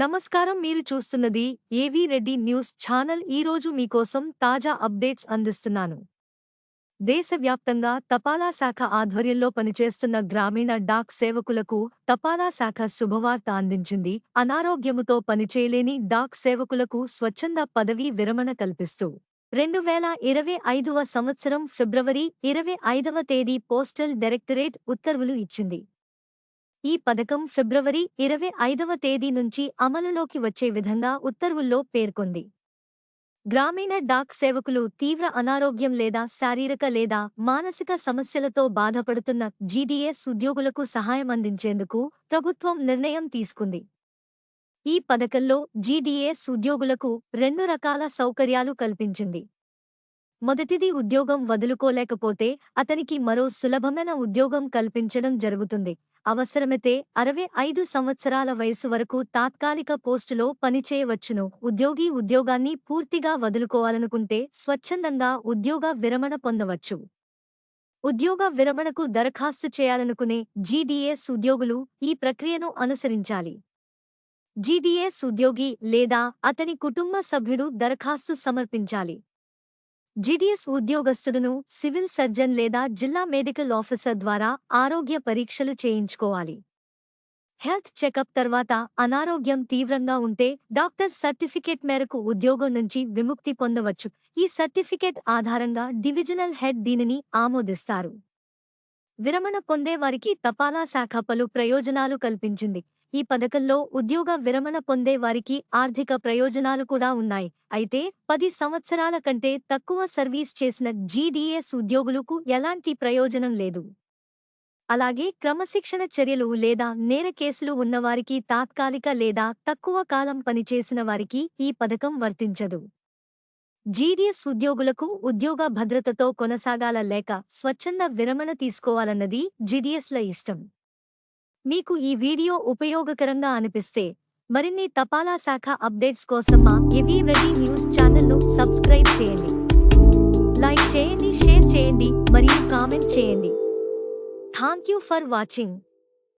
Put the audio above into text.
నమస్కారం మీరు చూస్తున్నది ఏవీ రెడ్డి న్యూస్ ఛానల్ ఈరోజు మీకోసం తాజా అప్డేట్స్ అందిస్తున్నాను. దేశవ్యాప్తంగా తపాలా శాఖ ఆధ్వర్యంలో పనిచేస్తున్న గ్రామీణ డాక్ సేవకులకు తపాలా శాఖ శుభవార్త అందించింది. అనారోగ్యముతో పనిచేయలేని డాక్ సేవకులకు స్వచ్ఛంద పదవీ విరమణ కల్పిస్తూ రెండు వేల ఇరవై ఐదవ సంవత్సరం ఫిబ్రవరి ఇరవై ఐదవ తేదీ పోస్టల్ డైరెక్టరేట్ ఉత్తర్వులు ఇచ్చింది. ఈ పథకం ఫిబ్రవరి ఇరవై ఐదవ తేదీ నుంచి అమలులోకి వచ్చే విధంగా ఉత్తర్వుల్లో పేర్కొంది. గ్రామీణ డాక్ సేవకులు తీవ్ర అనారోగ్యం లేదా శారీరక లేదా మానసిక సమస్యలతో బాధపడుతున్న జీడీఎస్ ఉద్యోగులకు సహాయం అందించేందుకు ప్రభుత్వం నిర్ణయం తీసుకుంది. ఈ పథకంలో జీడీఎస్ ఉద్యోగులకు రెండు రకాల సౌకర్యాలు కల్పించింది. మొదటిది ఉద్యోగం వదులుకోలేకపోతే అతనికి మరో సులభమైన ఉద్యోగం కల్పించడం జరుగుతుంది. అవసరమైతే అరవై ఐదు సంవత్సరాల వయసు వరకు తాత్కాలిక పోస్టులో పనిచేయవచ్చును. ఉద్యోగి ఉద్యోగాన్ని పూర్తిగా వదులుకోవాలనుకుంటే స్వచ్ఛందంగా ఉద్యోగ విరమణ పొందవచ్చు. ఉద్యోగ విరమణకు దరఖాస్తు చేయాలనుకునే జీడీఎస్ ఉద్యోగులు ఈ ప్రక్రియను అనుసరించాలి. జీడీఎస్ ఉద్యోగి లేదా అతని కుటుంబ సభ్యుడు దరఖాస్తు సమర్పించాలి. జిడిఎస్ ఉద్యోగస్తుడును సివిల్ సర్జన్ లేదా జిల్లా మెడికల్ ఆఫీసర్ ద్వారా ఆరోగ్య పరీక్షలు చేయించుకోవాలి. హెల్త్ చెకప్ తర్వాత అనారోగ్యం తీవ్రంగా ఉంటే డాక్టర్ సర్టిఫికేట్ మేరకు ఉద్యోగం నుంచి విముక్తి పొందవచ్చు. ఈ సర్టిఫికేట్ ఆధారంగా డివిజనల్ హెడ్ దీనిని ఆమోదిస్తారు. విరమణ పొందేవారికి తపాలా శాఖ పలు ప్రయోజనాలు కల్పించింది. ఈ పథకంలో ఉద్యోగ విరమణ పొందే వారికి ఆర్థిక ప్రయోజనాలు కూడా ఉన్నాయి. అయితే పది సంవత్సరాల కంటే తక్కువ సర్వీస్ చేసిన జీడీఎస్ ఉద్యోగులకు ఎలాంటి ప్రయోజనం లేదు. అలాగే క్రమశిక్షణ చర్యలు లేదా నేర కేసులు ఉన్నవారికి తాత్కాలిక లేదా తక్కువ కాలం పనిచేసిన వారికి ఈ పథకం వర్తించదు. జీడీఎస్ ఉద్యోగులకు ఉద్యోగ భద్రతతో కొనసాగాల లేక స్వచ్ఛంద విరమణ తీసుకోవాలన్నది జీడీఎస్ల ఇష్టం. మీకు ఈ వీడియో ఉపయోగకరంగా అనిపిస్తే మరిన్ని తపాలా శాఖ అప్డేట్స్ కోసం మా ఎవీ రెడీ న్యూస్ ఛానల్ను సబ్స్క్రైబ్ చేయండి. లైక్ చేయండి షేర్ చేయండి మరియు కామెంట్ చేయండి. Thank you for watching.